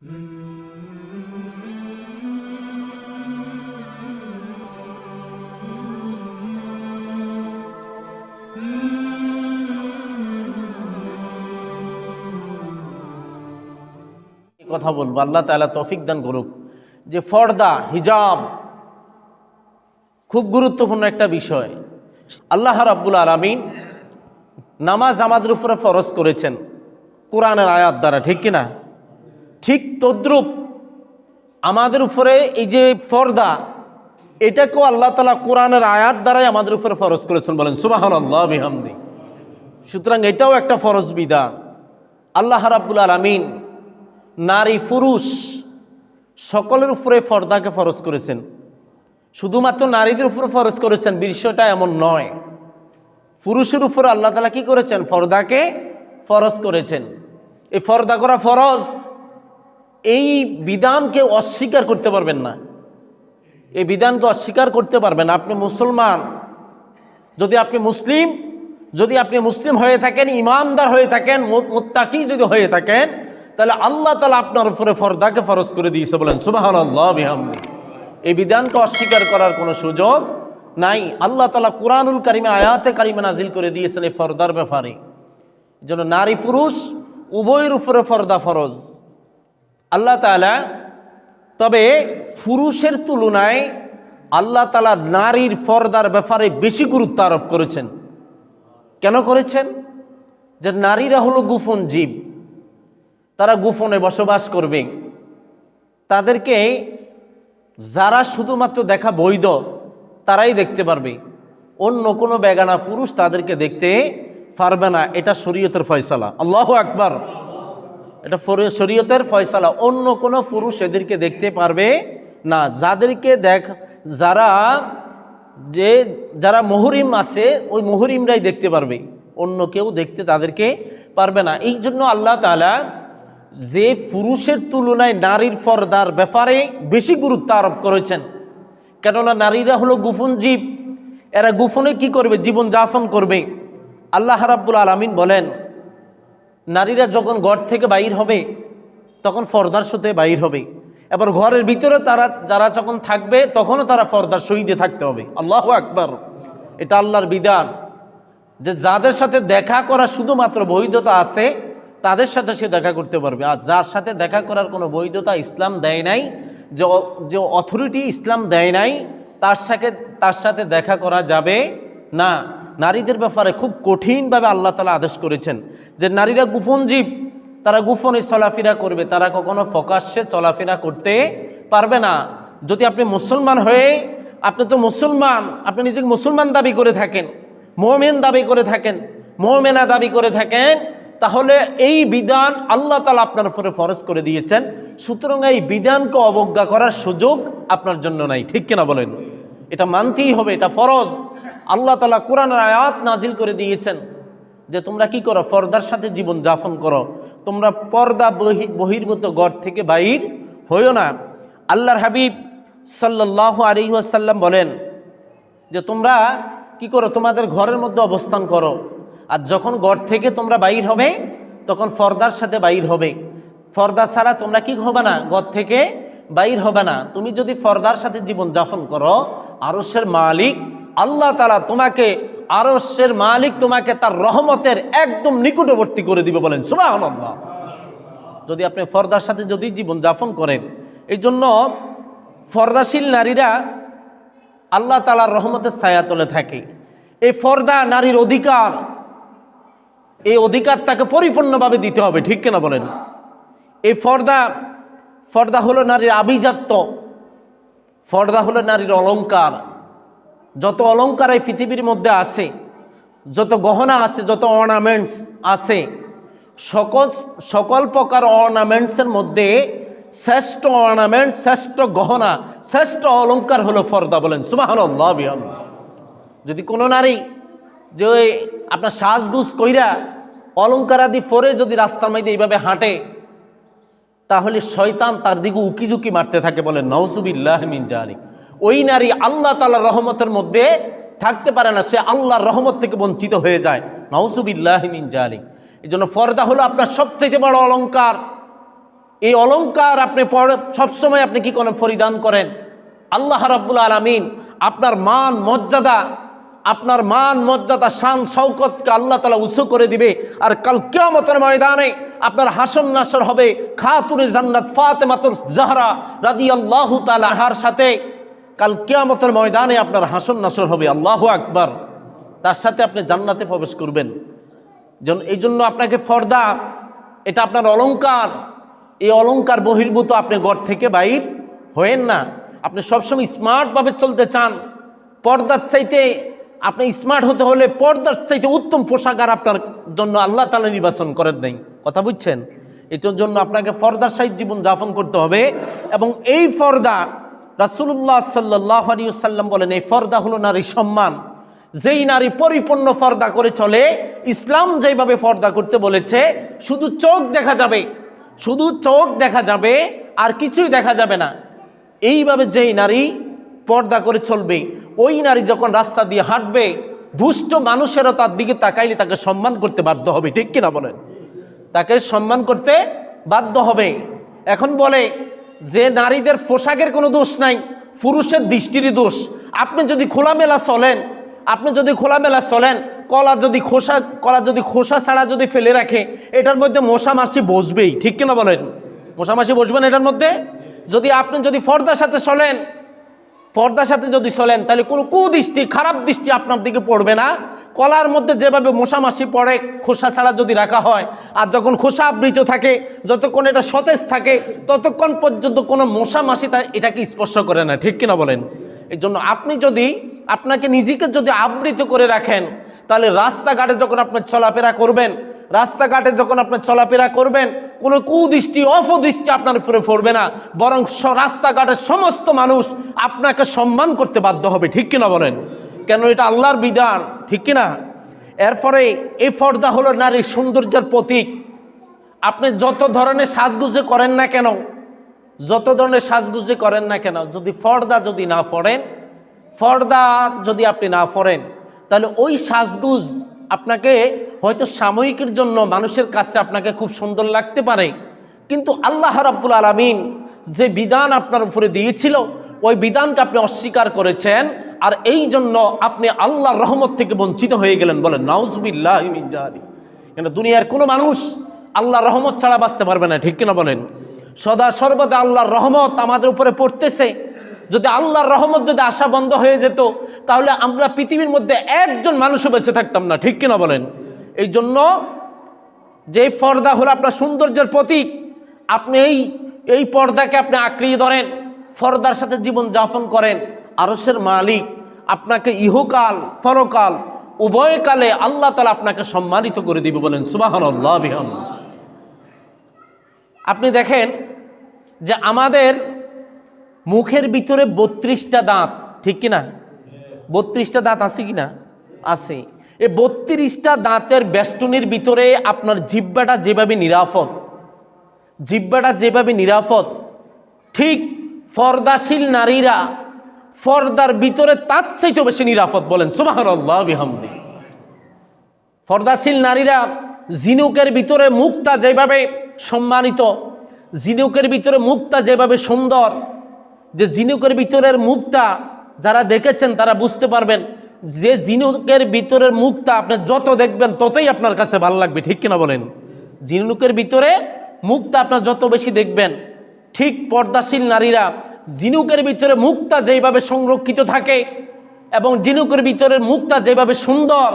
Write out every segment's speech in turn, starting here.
কথা বলব, আল্লাহ তাআলা তৌফিক দান করুক। যে ফর্দা, হিজাব খুব গুরুত্বপূর্ণ একটা বিষয়। আল্লাহ রাব্বুল আলামিন নামাজ আমাদের উপরে ফরজ করেছেন, কোরআনের আয়াত দ্বারা, ঠিক কিনা? ঠিক তদ্রুপ আমাদের উপরে এই যে ফর্দা, এটাকেও আল্লাহ তালা কোরআনের আয়াত দ্বারাই আমাদের উপরে ফরজ করেছেন বলেন সুবাহান আল্লাহ বিহামদি। সুতরাং এটাও একটা ফরজ বিধান। আল্লাহ রাব্বুল আলামিন নারী, পুরুষ সকলের উপরে ফর্দাকে ফরজ করেছেন। শুধুমাত্র নারীদের উপরে ফরজ করেছেন, বিষয়টা এমন নয়। পুরুষের উপর আল্লাহ তালা কি করেছেন? ফর্দাকে ফরজ করেছেন। এই ফর্দা করা ফরজ। এই বিধানকে অস্বীকার করতে পারবেন না। এই বিধানকে অস্বীকার করতে পারবেন। আপনি মুসলমান, যদি আপনি মুসলিম, যদি আপনি মুসলিম হয়ে থাকেন, ইমানদার হয়ে থাকেন মুত্তাকি যদি হয়ে থাকেন, তাহলে আল্লাহ তালা আপনার উপরে ফর্দাকে ফরজ করে দিয়েছে বলেন বিহামদি। এই বিধানকে অস্বীকার করার কোনো সুযোগ নাই। আল্লাহ তালা কোরআনুল কারিমে, আয়াতে কারিমে নাজিল করে দিয়েছেন এই ফর্দার ব্যাপারে। যেন নারী পুরুষ উভয়ের উপরে ফর্দা ফরজ। আল্লাহ তালা তবে পুরুষের তুলনায় আল্লাহ তালা নারীর ফর্দার ব্যাপারে বেশি গুরুত্ব আরোপ করেছেন। কেন করেছেন? যে নারীরা হলো গোপন জীব। তারা গোপনে বসবাস করবে। তাদেরকে যারা শুধুমাত্র দেখা বৈধ, তারাই দেখতে পারবে। অন্য কোনো বেগানা পুরুষ তাদেরকে দেখতে পারবে না। এটা শরীয়তের ফয়সালা। আল্লাহ আকবার। এটা শরীয়তের ফয়সালা। অন্য কোনো পুরুষ এদেরকে দেখতে পারবে না। যাদেরকে দেখ যারা যে যারা মহরিম আছে, ওই মহরিমরাই দেখতে পারবে। অন্য কেউ দেখতে তাদেরকে পারবে না। এই জন্য আল্লাহ তাআলা যে পুরুষের তুলনায় নারীর ফর্দার ব্যাপারে বেশি গুরুত্ব আরোপ করেছেন। কেননা নারীরা হলো গোপন জীব। এরা গোপনে কি করবে? জীবন যাপন করবে। আল্লাহ রাব্বুল আলামিন বলেন নারীরা যখন ঘর থেকে বাইর হবে, তখন ফর্দার সাথে বাইর হবে। এবার ঘরের ভিতরে তারা, যারা যখন থাকবে, তখনও তারা ফর্দার সহিদে থাকতে হবে। আল্লাহ আকবার। এটা আল্লাহর বিধান। যে যাদের সাথে দেখা করা শুধুমাত্র বৈধতা আছে, তাদের সাথে সে দেখা করতে পারবে। আর যার সাথে দেখা করার কোনো বৈধতা ইসলাম দেয় নাই, যে যে অথরিটি ইসলাম দেয় নাই, তার সাথে তার সাথে দেখা করা যাবে না। নারীদের ব্যাপারে খুব কঠিনভাবে আল্লাহ তালা আদেশ করেছেন যে নারীরা গোপন জীব, তারা গোপনে চলাফেরা করবে, তারা কখনো প্রকাশ্যে চলাফেরা করতে পারবে না। যদি আপনি মুসলমান হয়ে, আপনি তো মুসলমান, আপনি নিজেকে মুসলমান দাবি করে থাকেন, মোমেন দাবি করে থাকেন, মোমেনা দাবি করে থাকেন, তাহলে এই বিধান আল্লাহ তালা আপনার উপরে ফরজ করে দিয়েছেন। সুতরাং এই বিধানকে অবজ্ঞা করার সুযোগ আপনার জন্য নাই। ঠিক কিনা বলেন? এটা মানতেই হবে, এটা ফরজ। আল্লাহ তালা কোরআন আয়াত নাজিল করে দিয়েছেন যে তোমরা কি করো? পর্দার সাথে জীবন যাপন করো। তোমরা পর্দা বহি, বহির্ভূত ঘর থেকে বাইর হইও না। আল্লাহর হাবিব সাল্লাহ আলিহাসাল্লাম বলেন যে তোমরা কি করো? তোমাদের ঘরের মধ্যে অবস্থান করো। আর যখন ঘর থেকে তোমরা বাইর হবে, তখন ফর্দার সাথে বাইর হবে। ফর্দা ছাড়া তোমরা কি হবে না? ঘর থেকে বাইর হবে না। তুমি যদি ফর্দার সাথে জীবন যাপন করো আরসের মালিক আল্লাহ তালা তোমাকে আরসের মালিক তোমাকে তার রহমতের একদম নিকটবর্তী করে দিবে বলেন সুবাহ যদি আপনি ফর্দার সাথে যদি জীবন যাপন করেন এই জন্য ফর্দাশীল নারীরা আল্লাহ তালার রহমতের ছায়া তলে থাকে। এই ফর্দা নারীর অধিকার, এই অধিকার তাকে পরিপূর্ণভাবে দিতে হবে, ঠিক কিনা বলেন? এই ফর্দা ফর্দা হলো নারীর আভিজাত্য, ফর্দা হলো নারীর অলংকার। যত অলংকার এই পৃথিবীর মধ্যে আছে, যত গহনা আছে, যত অর্নামেন্টস আছে, সকল সকল প্রকার অর্নামেন্টসের মধ্যে শ্রেষ্ঠ অর্নামেন্ট শ্রেষ্ঠ গহনা, শ্রেষ্ঠ অলংকার হলো ফর্দা বলেন সুবাহ যদি কোনো নারী যে ওই আপনার সাজগুজ কইরা অলংকার আদি পরে যদি রাস্তার মধ্যে এইভাবে হাঁটে, তাহলে শয়তান তার দিকে উকিঝুঁকি মারতে থাকে বলে নওসুবিল্লাহ মিন ওই নারী আল্লাহ তালার রহমতের মধ্যে থাকতে পারে না, সে আল্লাহর রহমত থেকে বঞ্চিত হয়ে যায়। নওসুবিল্লাহ মিন জালিক এই জন্য পর্দা হলো আপনার সবচেয়ে বড় অলঙ্কার এই অলংকার আপনি সবসময় আপনি কি করেন? পরিধান করেন। আল্লাহ রাব্বুল আলামিন আপনার মান, মর্যাদা, আপনার মান, মর্যাদা, শান শৌকতকে আল্লাহ তালা উঁচু করে দিবে। আর কাল কিয়ামতের ময়দানে আপনার হাসন নাসর হবে খাতুরে জান্নাত ফাতেমাতুর জাহরা রাদিয়াল্লাহু তাআলা হার সাথে। কাল কেয়ামতের ময়দানে আপনার হাসন নাসর হবে, আল্লাহ আকবার। তার সাথে আপনি জান্নাতে প্রবেশ করবেন। এই জন্য আপনাকে ফর্দা, এটা আপনার অলঙ্কার এই অলংকার বহির্ভূত আপনি ঘর থেকে বাইর হয়েন না। আপনি সবসময় স্মার্টভাবে চলতে চান। পর্দার চাইতে আপনি স্মার্ট হতে হলে পর্দার চাইতে উত্তম পোশাকার আপনার জন্য আল্লাহ তালা নির্বাচন করেন নাই। কথা বুঝছেন? এটার জন্য আপনাকে ফর্দার সাহিত জীবন যাপন করতে হবে এবং এই ফর্দা রাসুল্লাহ সাল্লাহ আলিয়াল্লাম বলেন, এই ফর্দা হলো নারী সম্মান। যেই নারী পরিপূর্ণ ফর্দা করে চলে, ইসলাম যেভাবে ফর্দা করতে বলেছে, শুধু চোখ দেখা যাবে, শুধু চোখ দেখা যাবে, আর কিছুই দেখা যাবে না। এইভাবে যেই নারী পর্দা করে চলবে, ওই নারী যখন রাস্তা দিয়ে হাঁটবে, দুষ্ট মানুষেরও তার দিকে তাকাইলে তাকে সম্মান করতে বাধ্য হবে, ঠিক কিনা বলেন? তাকে সম্মান করতে বাধ্য হবে। এখন বলে যে নারীদের পোশাকের কোনো দোষ নাই, পুরুষের দৃষ্টিরই দোষ। আপনি যদি খোলামেলা চলেন, আপনি যদি খোলামেলা চলেন, কলা যদি খোসা, কলা যদি খোসা ছাড়া যদি ফেলে রাখে, এটার মধ্যে মশা মাসি বসবেই। ঠিক কিনা বলেন? মশা মাসি বসবেন এটার মধ্যে? যদি আপনি যদি পর্দার সাথে চলেন, পর্দার সাথে যদি চলেন, তাহলে কোনো কুদৃষ্টি, খারাপ দৃষ্টি আপনার দিকে পড়বে না। কলার মধ্যে যেভাবে মশামাছি পড়ে, খোসা ছাড়া যদি রাখা হয়, আর যখন খোসা আবৃত থাকে, যতক্ষণ এটা সতেজ থাকে, ততক্ষণ পর্যন্ত কোনো মশামাছি তা এটাকে স্পর্শ করে না। ঠিক কিনা বলেন? এই জন্য আপনি যদি আপনাকে নিজেকে যদি আবৃত করে রাখেন, তাহলে রাস্তাঘাটে যখন আপনি চলাফেরা করবেন, রাস্তাঘাটে যখন আপনি চলাফেরা করবেন, কোনো কুদৃষ্টি, অপদৃষ্টি আপনার উপরে পড়বে না। বরং রাস্তাঘাটের সমস্ত মানুষ আপনাকে সম্মান করতে বাধ্য হবে। ঠিক কিনা বলেন? কেন এটা আল্লাহর বিধান? ঠিক কিনা? এরপরে এই পর্দা হলো নারীর সৌন্দর্যের প্রতীক। আপনি যত ধরনের সাজগুজে করেন না কেন, যত ধরনের সাজগুজে করেন না কেন, যদি পর্দা যদি না পড়েন, পর্দা যদি আপনি না পড়েন, তাহলে ওই সাজগুজ আপনাকে হয়তো সাময়িকের জন্য মানুষের কাছে আপনাকে খুব সুন্দর লাগতে পারে। কিন্তু আল্লাহ রাব্বুল আলামিন যে বিধান আপনার উপরে দিয়েছিল, ওই বিধানকে আপনি অস্বীকার করেছেন আর এই জন্য আপনি আল্লাহর রহমত থেকে বঞ্চিত হয়ে গেলেন, বলেন, নাউজবিল্লাহ কেন, দুনিয়ার কোনো মানুষ আল্লাহর রহমত ছাড়া বাঁচতে পারবে না, ঠিক কিনা বলেন? সদা সর্বদা আল্লাহর রহমত আমাদের উপরে পড়তেছে। যদি আল্লাহর রহমত যদি আশা বন্ধ হয়ে যেত, তাহলে আমরা পৃথিবীর মধ্যে একজন মানুষও বেঁচে থাকতাম না, ঠিক কিনা বলেন? এই জন্য যে পর্দা হলো আপনার সৌন্দর্যের প্রতীক, আপনি এই এই পর্দাকে আপনি আঁকড়িয়ে ধরেন, পর্দার সাথে জীবন যাপন করেন। আরসের মালিক, আপনাকে ইহকাল, পরকাল, উভয়কালে আল্লাহ তালা আপনাকে সম্মানিত করে দিবে বলেন আল্লাহ আপনি দেখেন যে আমাদের মুখের ভিতরে বত্রিশটা দাঁত, ঠিক কিনা? বত্রিশটা দাঁত আছে কিনা? আছে। এই বত্রিশটা দাঁতের বেষ্টনীর ভিতরে আপনার জিব্বাটা যেভাবে নিরাপদ জিব্বাটা যেভাবে নিরাপদ, ঠিক ফর্দাশীল নারীরা ফর্দার ভিতরে তার চাইতেও বেশি নিরাপদ বলেন সুবাহ বিহামদি। ফর্দাশীল নারীরা জিনুকের ভিতরে মুক্তা যেভাবে সম্মানিত জিনুকের ভিতরে মুক্তা যেভাবে সুন্দর, যে জিনুকের ভিতরের মুক্তা যারা দেখেছেন তারা বুঝতে পারবেন, যে জিনুকের ভিতরের মুক্তা আপনি যত দেখবেন ততই আপনার কাছে ভালো লাগবে, ঠিক কিনা বলেন? জিনুকের ভিতরে মুক্তা আপনার যত বেশি দেখবেন, ঠিক পর্দাশীল নারীরা জিনুকের ভিতরে মুক্তা যেভাবে সংরক্ষিত থাকে এবং জিনুকের ভিতরে মুক্তা যেভাবে সুন্দর,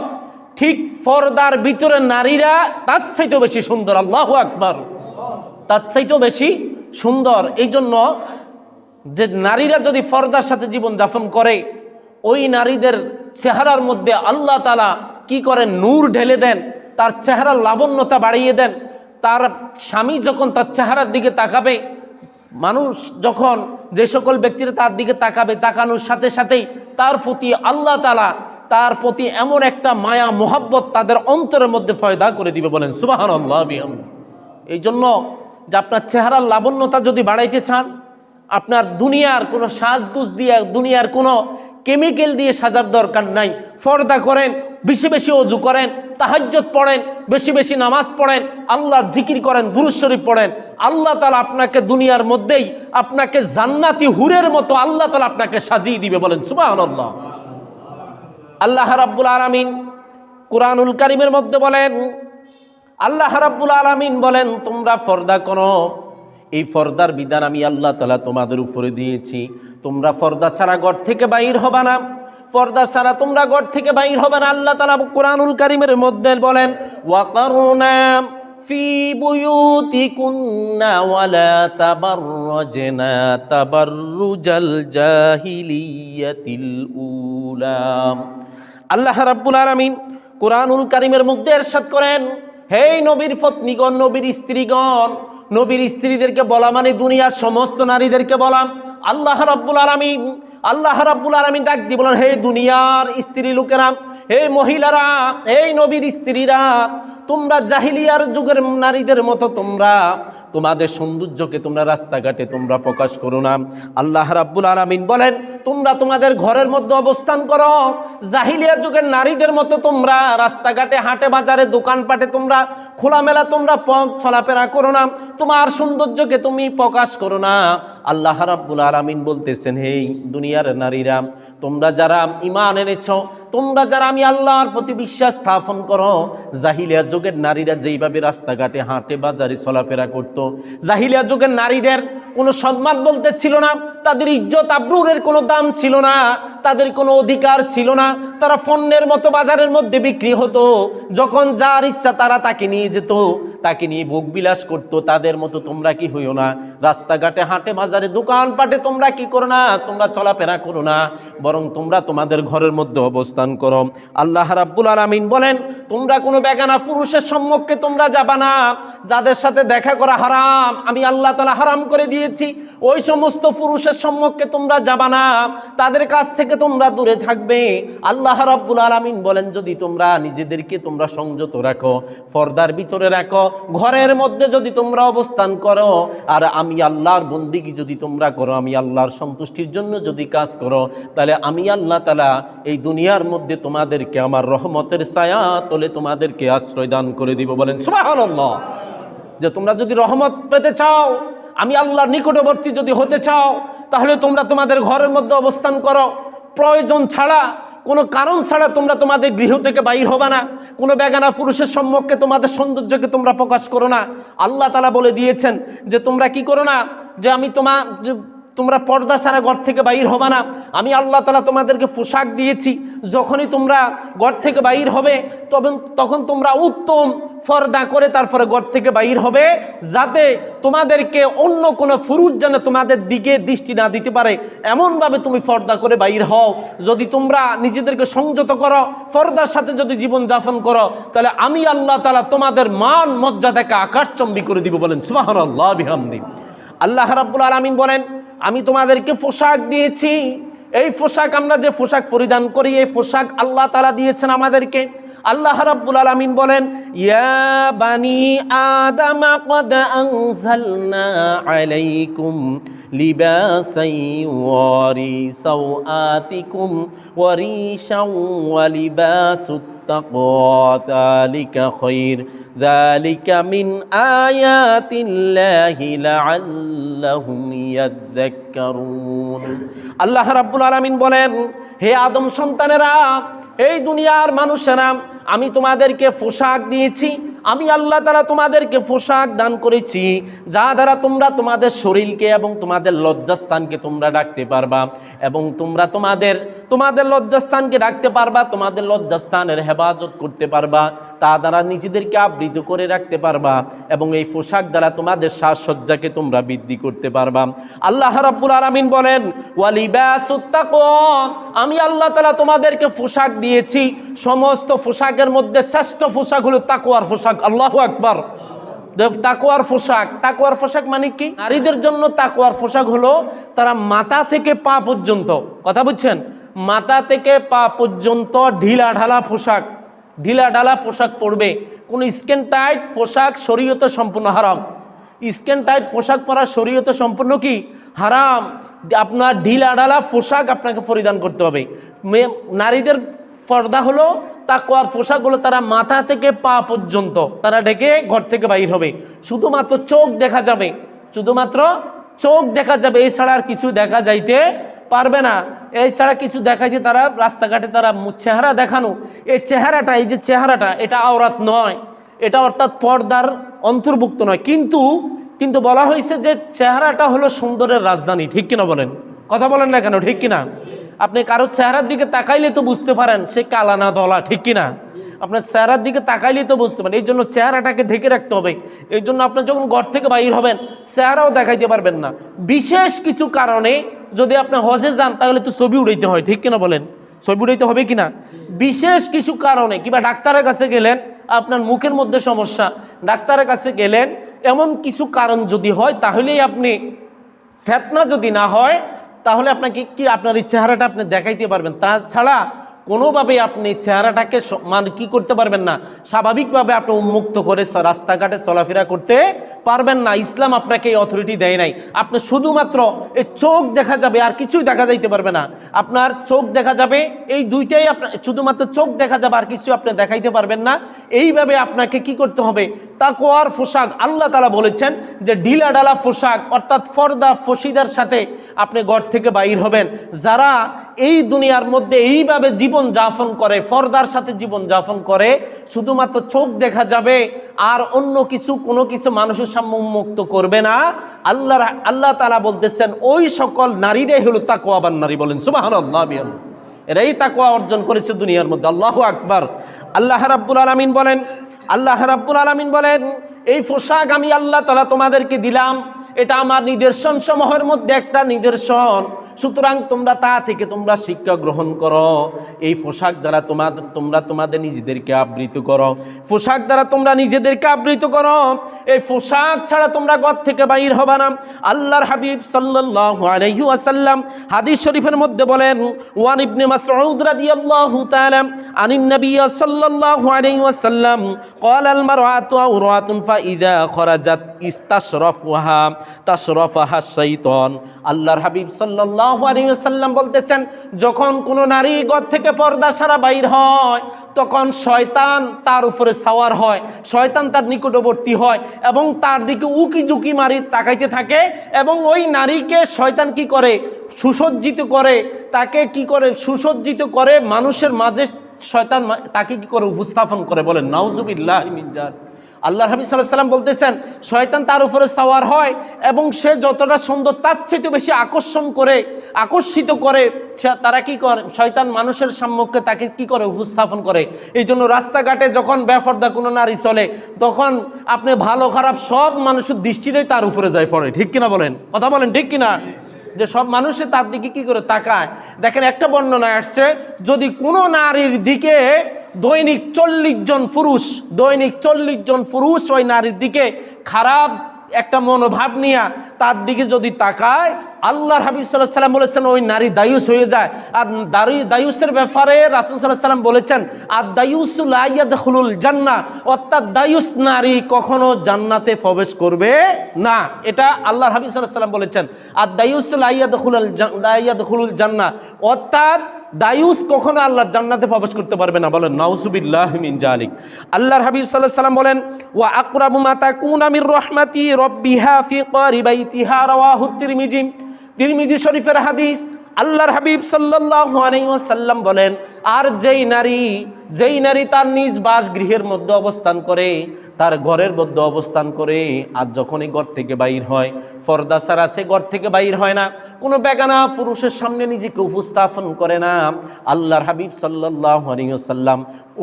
ঠিক পর্দার ভিতরে নারীরা তার চাইতেও বেশি সুন্দর, আল্লাহ আকবার। তার চাইতেও বেশি সুন্দর। এই জন্য যে নারীরা যদি পর্দার সাথে জীবন যাপন করে, ওই নারীদের চেহারার মধ্যে আল্লাহ তালা কি করেন? নূর ঢেলে দেন, তার চেহারার লাবণ্যতা বাড়িয়ে দেন, তার স্বামী যখন তার চেহারার দিকে তাকাবে মানুষ যখন যে সকল ব্যক্তিরা তার দিকে তাকাবে, তাকানোর সাথে সাথেই তার প্রতি আল্লাহ তালা তার প্রতি এমন একটা মায়া, মোহাব্বত তাদের অন্তরের মধ্যে ফয়দা করে দিবে বলেন সুবাহান আল্লাহ এই জন্য যে আপনার চেহারার লাবণ্যতা যদি বাড়াইতে চান, আপনার দুনিয়ার কোনো সাজগুজ দিয়ে, দুনিয়ার কোনো কেমিক্যাল দিয়ে সাজার দরকার নাই। ফর্দা করেন বেশি বেশি অজু করেন তাহাজ্জত পড়েন, বেশি বেশি নামাজ পড়েন আল্লাহর জিকির করেন দুরুজ শরীফ পড়েন, আল্লাহ তালা আপনাকে দুনিয়ার মধ্যেই আপনাকে জান্নাতি হুরের মতো আল্লাহ তালা আপনাকে সাজিয়ে দিবে বলেন সুবাহ আল্লাহ আল্লাহ রাব্বুল আলামিন কুরআনুল কারীমের মধ্যে বলেন, আল্লাহ রাব্বুল আলামিন বলেন, তোমরা ফর্দা করো। এই ফর্দার বিধান আমি আল্লাহ তালা তোমাদের উপরে দিয়েছি। তোমরা ফর্দা ছাড়া ঘর থেকে বাইর হবা না। পর্দা ছাড়া তোমরা ঘর থেকে বাইর হবে না। আল্লাহ তালা কোরআনুল কারিমের মধ্যে বলেন ওয়াকারুনা ফি বুয়ুতিকুন্না ওয়ালা তাবাররাজনা তাবাররুজাল জাহিলিয়াতিল উলাম আল্লাহ রাব্বুল আলামিন কোরআনুল কারিমের মধ্যে এরশাদ করেন, হে নবীর পত্নীগণ, নবীর স্ত্রীগণ, নবীর স্ত্রীদেরকে বলা মানে দুনিয়ার সমস্ত নারীদেরকে বলা। আল্লাহ রাব্বুল আলামিন আল্লাহ রাব্বুল আলামিন ডাক দিয়ে বলেন হে দুনিয়ার স্ত্রী লোকেরা হে মহিলারা, এই নবীর স্ত্রীরা, তোমরা জাহিলিয়ার যুগের নারীদের মতো তোমরা। তোমাদের সৌন্দর্যকে তোমরা রাস্তাঘাটে তোমরা প্রকাশ করো না। আল্লাহ রাব্বুল আলামিন বলেন, তোমরা তোমাদের ঘরের মধ্যে অবস্থান করো। জাহিলিয়া যুগের নারীদের মতো তোমরা, রাস্তাঘাটে, হাটে, বাজারে, দোকানপাটে তোমরা, খোলামেলা তোমরা চলাফেরা করো না। তোমার সৌন্দর্যকে তুমি প্রকাশ করো না। আল্লাহ রাব্বুল আলামিন বলতেছেন হেই দুনিয়ার নারীরা, তোমরা যারা ইমান এনেছ তোমরা যারা আমি আল্লাহর প্রতি বিশ্বাস স্থাপন করো, জাহিলিয়া যুগের নারীরা যেইভাবে রাস্তাঘাটে হাটে, বাজারে চলাফেরা করতো, জাহিলিয়া যুগের নারীদের কোনো সম্মান বলতে ছিল না, তাদের ইজ্জত আব্রুরের কোনো দাম ছিল না, তাদের কোনো অধিকার ছিল না, তারা পণ্যের মতো বাজারের মধ্যে বিক্রি হতো, যখন যার ইচ্ছা তারা তাকে নিয়ে যেত, তাকে নিয়ে ভোগ বিলাস করতো, তাদের মতো তোমরা কি হইও না, রাস্তাঘাটে হাটে, বাজারে দোকানপাটে তোমরা কি করো না, তোমরা চলাফেরা করো না, বরং তোমরা তোমাদের ঘরের মধ্যে অবস্থান করো। আল্লাহ রাব্বুল আলামিন বলেন, তোমরা কোনো বেগানা পুরুষের সম্মুখে তোমরা যাবা না। যাদের সাথে দেখা করা হারাম, আমি আল্লাহ তালা হারাম করে দিয়েছি। ওই সমস্ত পুরুষের সম্মুখে তোমরা যাবা না। তাদের কাছ থেকে তোমরা দূরে থাকবে। আল্লাহ রাব্বুল আলামিন বলেন, যদি তোমরা নিজেদেরকে তোমরা সংযত রাখো, পর্দার ভিতরে রাখো, ঘরের মধ্যে যদি তোমরা অবস্থান করো, আর আমি আল্লাহর বন্দিগি যদি তোমরা করো, আমি আল্লাহর সন্তুষ্টির জন্য যদি কাজ করো, তাহলে আমি আল্লাহ তালা এই দুনিয়ার মধ্যে তোমাদেরকে আমার রহমতের ছায়া তোলে তোমাদেরকে আশ্রয় দান করে দিব। বলেন, সুবহানাল্লাহ। যে তোমরা যদি রহমত পেতে চাও, আমি আল্লাহর নিকটবর্তী যদি হতে চাও, তাহলে তোমরা তোমাদের ঘরের মধ্যে অবস্থান করো। প্রয়োজন ছাড়া, কোনো কারণ ছাড়া তোমরা তোমাদের গৃহ থেকে বাইর হবে না। কোনো বেগানা পুরুষের সম্মুখে তোমাদের সৌন্দর্যকে তোমরা প্রকাশ করো না। আল্লাহ তালা বলে দিয়েছেন যে তোমরা কি করো না? যে আমি তোমা যে তোমরা পর্দা ছাড়া ঘর থেকে বাইর হবে না। আমি আল্লাহ তালা তোমাদেরকে পোশাক দিয়েছি। যখনই তোমরা ঘর থেকে বাইর হবে তখন তখন তোমরা উত্তম ফর্দা করে তারপরে ঘর থেকে বাইর হবে, যাতে তোমাদেরকে অন্য কোনো ফুরুজ যেন তোমাদের দিকে দৃষ্টি না দিতে পারে। এমনভাবে তুমি ফর্দা করে বাইর হও। যদি তোমরা নিজেদেরকে সংযত করো ফর্দার সাথে যদি জীবন যাপন করো, তাহলে আমি আল্লাহ তালা তোমাদের মান, মর্যাদাকে আকাশচম্বী করে দিব বলেন সুবাহ আল্লাহ রাব্বুল আলমিন বলেন আমি তোমাদেরকে পোশাক দিয়েছি। এই পোশাক আমরা যে পোশাক পরিধান করি, এই পোশাক আল্লাহ তালা দিয়েছেন আমাদেরকে। আল্লাহ রব্বুল আলমিন বলেন, ইয়া বানি আদম আলাইকুম লিবাসাই ওয়ারি সাওআতিকুম আতিকুম ওয়া লিবাসুত التقوى ذلك خير ذلك من آيات الله لعلهم يذكرون আল্লাহ রাব্বুল আলামিন বলেন হে আদম সন্তানেরা এই দুনিয়ার মানুষেরা, আমি তোমাদেরকে পোশাক দিয়েছি, আমি আল্লাহ তারা তোমাদেরকে পোশাক দান করেছি, যা দ্বারা তোমরা তোমাদের শরীরকে এবং তোমাদের লজ্জাস্থানকে তোমরা ডাকতে পারবা এবং তোমরা তোমাদের তোমাদের লজ্জাস্থানকে ডাকতে পারবা, তোমাদের লজ্জাস্থানের হেফাজত করতে পারবা। তা দ্বারা নিজেদেরকে আবৃত করে রাখতে পারবা এবং এই পোশাক দ্বারা তোমাদের সাজসজ্জাকে তোমরা বৃদ্ধি করতে পারবা। আল্লাহ রাব্বুল আলামিন বলেন আমি আল্লাহ তাআলা তোমাদেরকে পোশাক দিয়েছি। সমস্ত পোশাকের মধ্যে শ্রেষ্ঠ পোশাক হলো তাকওয়ার পোশাক। আল্লাহু আকবার। তাকুয়ার পোশাক। তাকুয়ার পোশাক মানে কি? নারীদের জন্য তাকুয়ার পোশাক হলো তারা মাথা থেকে পা পর্যন্ত। কথা বুঝছেন? মাথা থেকে পা পর্যন্ত ঢিলা ঢালা পোশাক। ঢিলা ঢালা পোশাক পরবে। কোন স্কিন টাইট পোশাক শরীয়তে সম্পূর্ণ হারাম। স্কিন টাইট পোশাক পরা শরীয়তে সম্পূর্ণ কি? হারাম। আপনার ঢিলা ঢালা পোশাক আপনাকে পরিধান করতে হবে। নারীদের পর্দা হলো তাকওয়ার পোশাকগুলো তারা মাথা থেকে পা পর্যন্ত, তারা ডেকে ঘর থেকে বাইর হবে। শুধুমাত্র চোখ দেখা যাবে। শুধুমাত্র চোখ দেখা যাবে। এছাড়া আর কিছু দেখা যাইতে পারবে না। এছাড়া কিছু দেখাইতে তারা রাস্তাঘাটে তারা চেহারা দেখানো। এই চেহারাটা, এই যে চেহারাটা, এটা আওরাত নয়। এটা অর্থাৎ পর্দার অন্তর্ভুক্ত নয়। কিন্তু কিন্তু বলা হয়েছে যে চেহারাটা হলো সুন্দরের রাজধানী। ঠিক কিনা বলেন? কথা বলেন না কেন? ঠিক কিনা? আপনি কারোর চেহারার দিকে তাকাইলে তো বুঝতে পারেন সে কালা না দলা ঠিক কিনা? আপনার চেহারার দিকে তাকাইলে তো বুঝতে পারেন। এই জন্য চেহারাটাকে ঢেকে রাখতে হবে। এই জন্য আপনি যখন ঘর থেকে বাইর হবেন, চেহারাও দেখাইতে পারবেন না। বিশেষ কিছু কারণে যদি আপনি হজে যান, তাহলে তো ছবি উড়াইতে হয়, ঠিক কিনা বলেন? ছবি উড়াইতে হবে কিনা? বিশেষ কিছু কারণে, কিংবা ডাক্তারের কাছে গেলেন, আপনার মুখের মধ্যে সমস্যা, ডাক্তারের কাছে গেলেন, এমন কিছু কারণ যদি হয়, তাহলেই আপনি ফেতনা যদি না হয়, তাহলে আপনাকে কি, আপনার এই চেহারাটা আপনি দেখাইতে পারবেন। তাছাড়া কোনোভাবে আপনি চেহারাটাকে মানে কি করতে পারবেন না, স্বাভাবিকভাবে আপনি উন্মুক্ত করে রাস্তাঘাটে চলাফেরা করতে পারবেন না। ইসলাম আপনাকে এই অথরিটি দেয় নাই। আপনি শুধুমাত্র এই চোখ দেখা যাবে, আর কিছুই দেখা যাইতে পারবে না। আপনার চোখ দেখা যাবে, এই দুইটাই আপনার শুধুমাত্র চোখ দেখা যাবে, আর কিছু আপনি দেখাইতে পারবেন না। এইভাবে আপনাকে কি করতে হবে? তা তাকোয়ার পোশাক, আল্লাহ তালা বলেছেন যে ঢিলা ডালা পোশাক, অর্থাৎ ফর্দা ফসিদার সাথে আপনি ঘর থেকে বাইর হবেন। যারা এই দুনিয়ার মধ্যে এইভাবে জীবন যাপন করে ফর্দার সাথে জীবন যাপন করে, শুধুমাত্র চোখ দেখা যাবে আর অন্য কিছু, কোনো কিছু মানুষের সামনে উন্মুক্ত করবে না। আল্লাহ আল্লাহ তালা বলতেছেন, ওই সকল নারীরাই হলো তাকোয়াবান নারী। বলেন সুবাহ আল্লাহ এরাই তাকোয়া অর্জন করেছে দুনিয়ার মধ্যে। আল্লাহ আকবার। আল্লাহ রাব্বুল আলামিন বলেন, আল্লাহ রাব্বুল আলামিন বলেন, এই পোশাক আমি আল্লাহ তালা তোমাদেরকে দিলাম। এটা আমার নিদর্শন সমূহের মধ্যে একটা নিদর্শন। সুতরাং তোমরা তা থেকে তোমরা শিক্ষা গ্রহণ করো এই পোশাক দ্বারা তোমাদের তোমরা তোমাদের নিজেদেরকে আবৃত করো পোশাক দ্বারা তোমরা নিজেদেরকে আবৃত করো এই পোশাক ছাড়া তোমরা ঘর থেকে বাইর হবা না আল্লাহর হাবিব সাল্লাল্লাহু আলাইহি ওয়াসাল্লাম হাদিস শরীফের মধ্যে বলেন ওয়ান ইবনে মাসউদ রাদিয়াল্লাহু তাআলা আনিন নবী সাল্লাল্লাহু আলাইহি ওয়াসাল্লাম قال المرأة عورة فإذا خرجت استشرفها تشرفها الشيطان আল্লাহর হাবিব সাল্লাল্লাহু ওয়াসাল্লাম বলতেছেন, যখন কোনো নারী ঘর থেকে পর্দা সারা বাইর হয়, তখন শয়তান তার উপরে সাওয়ার হয়, শয়তান তার নিকটবর্তী হয় এবং তার দিকে উকি ঝুঁকি মারি তাকাইতে থাকে এবং ওই নারীকে শয়তান কি করে? সুসজ্জিত করে, তাকে কি করে? সুসজ্জিত করে মানুষের মাঝে শয়তান তাকে কি করে উপস্থাপন করে বলেন, নাউজুবিল্লাহ মিনজার আল্লাহ সাল্লাহ সাল্লাম বলতেছেন, শয়তান তার উপরে সাওয়ার হয় এবং সে যতটা সুন্দর তার চেয়ে বেশি আকর্ষণ করে, আকর্ষিত করে, সে- তারা কি করে? শয়তান মানুষের সম্মুখে তাকে কি করে? উপস্থাপন করে। এই জন্য রাস্তাঘাটে যখন বেফর্দা কোনো নারী চলে, তখন আপনি ভালো খারাপ সব মানুষের দৃষ্টিটাই তার উপরে যায় পড়ে। ঠিক কিনা বলেন? কথা বলেন ঠিক কিনা? যে সব মানুষে তার দিকে কি করে তাকায়? দেখেন একটা বর্ণনা আসছে, যদি কোনো নারীর দিকে দৈনিক চল্লিশ জন পুরুষ, দৈনিক চল্লিশ জন পুরুষ ওই নারীর দিকে খারাপ একটা মনোভাব নিয়ে তার দিকে যদি তাকায়, আল্লাহর হাবিব সাল্লাহ সাল্লাম বলেছেন, ওই নারী দায়ুস হয়ে যায়। আর দারুই দায়ুসের ব্যাপারে রাসুল সাল্লাহ সাল্লাম বলেছেন, আর দায়ুসুল হুলুল জান্না অর্থাৎ দায়ুস নারী কখনো জান্নাতে প্রবেশ করবে না। এটা আল্লাহর হাবিব সাল্লাহ সাল্লাম বলেছেন। আর দায়ুসুল আয়াদ হুলুল আয়াদ হুলুল জান্না, অর্থাৎ দায়ুস কখনো আল্লাহ জান্নাতে প্রবেশ করতে পারবে না। বলেন নাউসুবিল্লাহ মিন জালিক। আল্লাহর হাবিব আলাইহি সাল্লাম বলেন, ওয়া আকরাবু মা তাকুনা মির রাহমাতি রাব্বিহা ফি ক্বারি বাইতিহা। রাওয়াহু তিরমিজি। তিরমিজি শরীফের হাদিস, আল্লাহর হাবিব সাল্লাল্লাহু আলাইহি বলেন, আর যেই নারী যেই নারী তার নিজ বাসগৃহের মধ্যে অবস্থান করে, তার ঘরের মধ্যে অবস্থান করে, আর যখনই ঘর থেকে বাইর হয় পর্দা ছাড়া সে ঘর থেকে বাইর হয় না। কোনো বেগানা পুরুষের সামনে নিজেকে উপস্থাপন করে না। আল্লাহর হাবিব আলাইহি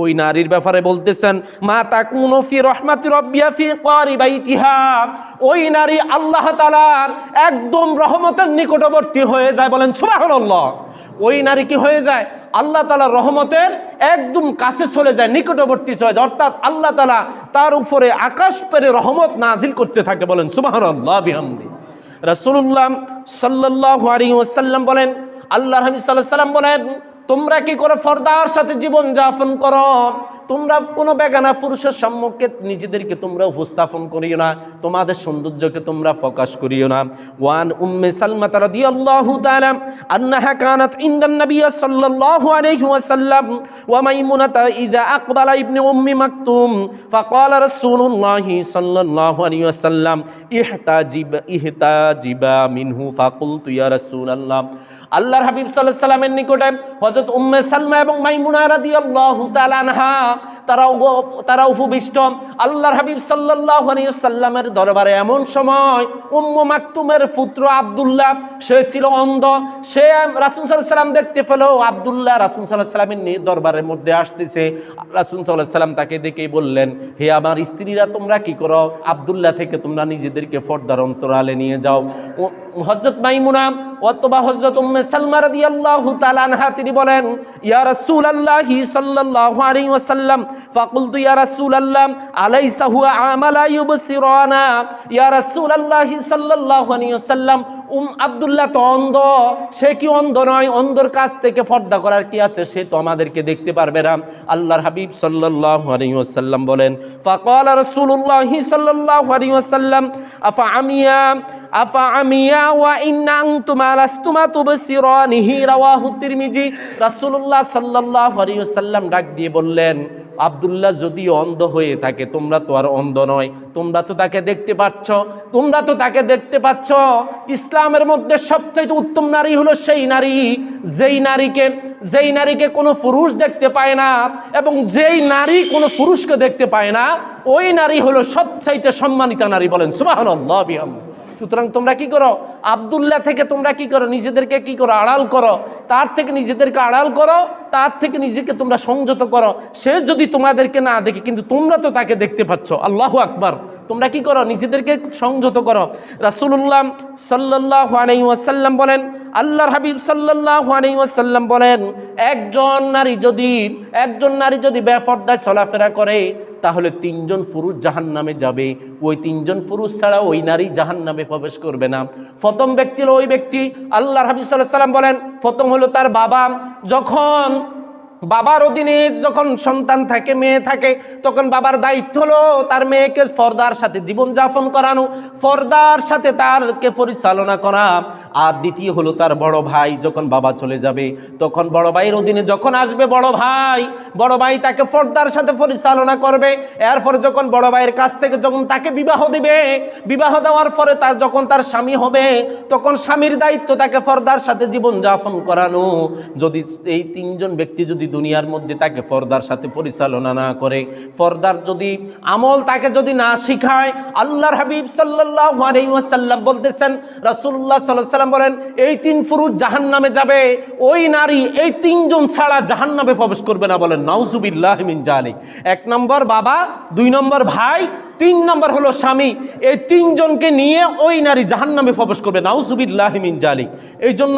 ওই নারীর ব্যাপারে বলতেছেন, মা তাকুনু ফি রহমাতি রাব্বিয়া ওই নারী আল্লাহ তাআলার একদম রহমতের নিকটবর্তী হয়ে যায় বলেন, সুবহানাল্লাহ। ওই নারী কি হয়ে যায়? আল্লাহ তালা রহমতের একদম কাছে চলে যায়, নিকটবর্তী চলে যায়। অর্থাৎ আল্লাহ তালা তার উপরে আকাশ পেরে রহমত নাজিল করতে থাকে বলেন, সুবহানাল্লাহ বিহামদি। রাসূলুল্লাহ সাল্লাহ ওয়াসাল্লাম বলেন আল্লাহ হাবিব সাল্লাম বলেন, তোমরা কি করে ফর্দার সাথে জীবন যাপন করো? তোমরা কোনো বেগানা পুরুষের সম্মুখে নিজেদেরকে তোমরা উপস্থাপন করিও না, তোমাদের সৌন্দর্যকে তোমরা প্রকাশ করিও না। ওয়ান উম্মে সালমা রাদিয়াল্লাহু তাআলা আন্নাহা কানাত ইনদান নবী সাল্লাল্লাহু আলাইহি ওয়াসাল্লাম ওয়া মাইমুনাতা ইযা আকবালা ইবনে উম্মি মাকতুম ফাকালা রাসূলুল্লাহি সাল্লাল্লাহু আলাইহি ওয়াসাল্লাম, ইহতাজিব, ইহতাজিবা মিনহু ফাকুলতু ইয়া রাসূলাল্লাহ। আল্লাহর হাবিব সাল্লাল্লাহু আলাইহি সাল্লামের নিকটে হযরত উম্মে সালমা এবং মাইমুনা রাদিয়াল্লাহু তাআলা আনহা Исаак, তারা তারা উপবিষ্ট আল্লাহর হাবিব আলাইহি সাল্লামের দরবারে এমন সময় উম্ম মাকতুমের পুত্র আবদুল্লাহ, সে ছিল অন্ধ, সে রাসূল আলাইহি সাল্লাম দেখতে পেল, আবদুল্লাহ রাসুল আলাইহি সাল্লামের দরবারের মধ্যে আসতেছে। রাসূল আলাইহি সাল্লাম তাকে দেখেই বললেন, হে আমার স্ত্রীরা, তোমরা কি করো? আবদুল্লাহ থেকে তোমরা নিজেদেরকে ফর্দার অন্তরালে নিয়ে যাও। হযরত মাইমুনা অথবা হযরত উম্মে সালমা রাদিয়াল্লাহু তাআলা আনহা, তিনি বলেন, ইয়া রাসূলুল্লাহি সাল্লাল্লাহু আলাইহি ওয়াসাল্লাম ফাকুলতু ইয়া রাসূলুল্লাহ উম আব্দুল্লাহ তো অন্ধ, সে কি অন্ধ নয়? অন্ধর কাছ থেকে পর্দা করার কি আছে? সে তো আমাদেরকে দেখতে পারবে না। আল্লাহর হাবিব সাল্লাল্লাহু বলেন আফা আমিয়া আফা আমিয়া ওয়া ডাক দিয়ে বললেন আব্দুল্লাহ যদি অন্ধ হয়ে থাকে, তোমরা তো আর অন্ধ নয়। তোমরা তো তাকে দেখতে পাচ্ছ। তোমরা তো তাকে দেখতে পাচ্ছ। ইসলামের মধ্যে সবচাইতে উত্তম নারী হলো সেই নারী। যেই নারীকে যেই নারীকে কোনো পুরুষ দেখতে পায় না এবং যেই নারী কোনো পুরুষকে দেখতে পায় না, ওই নারী হলো সবচাইতে সম্মানিতা নারী বলেন বিহাম সুতরাং তোমরা কি করো? আব্দুল্লাহ থেকে তোমরা কি করো? নিজেদেরকে কি করো? আড়াল করো। তার থেকে নিজেদেরকে আড়াল করো, তার থেকে নিজেকে তোমরা সংযত করো। সে যদি তোমাদেরকে না দেখে, কিন্তু তোমরা তো তাকে দেখতে পাচ্ছ। আল্লাহু আকবার। তোমরা কি করো? নিজেদেরকে সংযত করো। রাসূলুল্লাহ সাল্লাল্লাহু আলাইহি বলেন, আল্লাহর হাবিব সাল্লাল্লাহু আলাইহি ওয়াসাল্লাম বলেন, একজন নারী যদি, একজন নারী যদি বেপর্দায় চলাফেরা করে তাহলে তিনজন পুরুষ জাহান নামে যাবে। ওই তিনজন পুরুষ ছাড়া ওই নারী জাহান নামে প্রবেশ করবে না। প্রথম ব্যক্তি হলো ওই ব্যক্তি আল্লাহ হাবিজ সাল্লাম বলেন, প্রথম হলো তার বাবা। যখন বাবার অধীনে যখন সন্তান থাকে, মেয়ে থাকে, তখন বাবার দায়িত্ব হলো তার মেয়েকে ফর্দার সাথে জীবন জীবনযাপন করানো, ফর্দার সাথে তারকে পরিচালনা করা। আর দ্বিতীয় হলো তার বড় ভাই যখন বাবা চলে যাবে, তখন বড় ভাইয়ের অধীনে যখন আসবে বড় ভাই বড় ভাই তাকে ফর্দার সাথে পরিচালনা করবে। এরপরে যখন বড় ভাইয়ের কাছ থেকে যখন তাকে বিবাহ দিবে, বিবাহ দেওয়ার পরে তার যখন তার স্বামী হবে, তখন স্বামীর দায়িত্ব তাকে ফর্দার সাথে জীবন জীবনযাপন করানো। যদি এই তিনজন ব্যক্তি যদি দুনিয়ার মধ্যে তাকে ফর্দার সাথে পরিচালনা না করে ফর্দার যদি আমল তাকে যদি না শিখায়, আল্লাহর হাবিব আলাইহি বলতেছেন, রাসূলুল্লাহ সাল্লাল্লাহু আলাইহি ওয়াসাল্লাম বলেন, এই তিন পুরুষ জাহান্নামে যাবে, ওই নারী, এই তিনজন ছাড়া জাহান্নামে প্রবেশ করবে না। বলেন, নাউজুবিল্লাহ মিন জালিক এক নম্বর বাবা, দুই নম্বর ভাই তিন নম্বর হলো স্বামী, এই তিনজনকে নিয়ে ওই নারী জাহান্নামে প্রবেশ করবে। নাউজুবিল্লাহ মিন জালিক। এই জন্য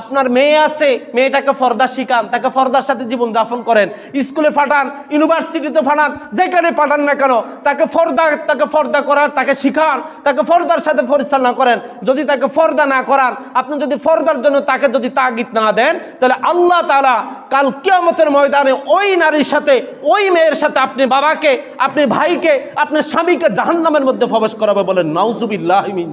আপনার মেয়ে আছে, মেয়েটাকে ফর্দা শিখান, তাকে ফর্দার সাথে জীবন যাপন করেন, স্কুলে পাঠান, ইউনিভার্সিটিতে পাঠান, যেখানে পাঠান না কেন, তাকে ফর্দা তাকে ফর্দা করার, তাকে শিখান, তাকে ফর্দার সাথে পরিচালনা করেন। যদি তাকে ফর্দা না করান, আপনি যদি ফর্দার জন্য তাকে যদি তাগিদ না দেন, তাহলে আল্লাহ তাআলা কাল কিয়ামতের ময়দানে ওই নারীর সাথে, ওই মেয়ের সাথে আপনি বাবাকে, আপনি ভাইকে, আপনি স্বামীকে জাহান্নামের মধ্যে প্রবেশ করাবে বলেন মিন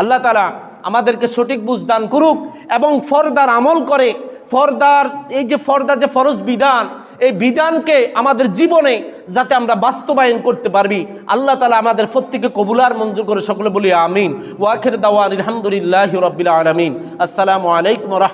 আল্লাহ তালা আমাদেরকে সঠিক বুঝ দান করুক এবং ফর্দার আমল করে, ফর্দার এই যে ফর্দা যে ফরজ বিধান, এই বিধানকে আমাদের জীবনে যাতে আমরা বাস্তবায়ন করতে পারবি। আল্লাহ তালা আমাদের প্রত্যেকে কবুলার মঞ্জুর করে সকলে বলি আমিন। ওয়াখের দাওয়ান আলহামদুলিল্লাহ রবিল আলমিন। আসসালামু আলাইকুম রহমতুল্লাহ।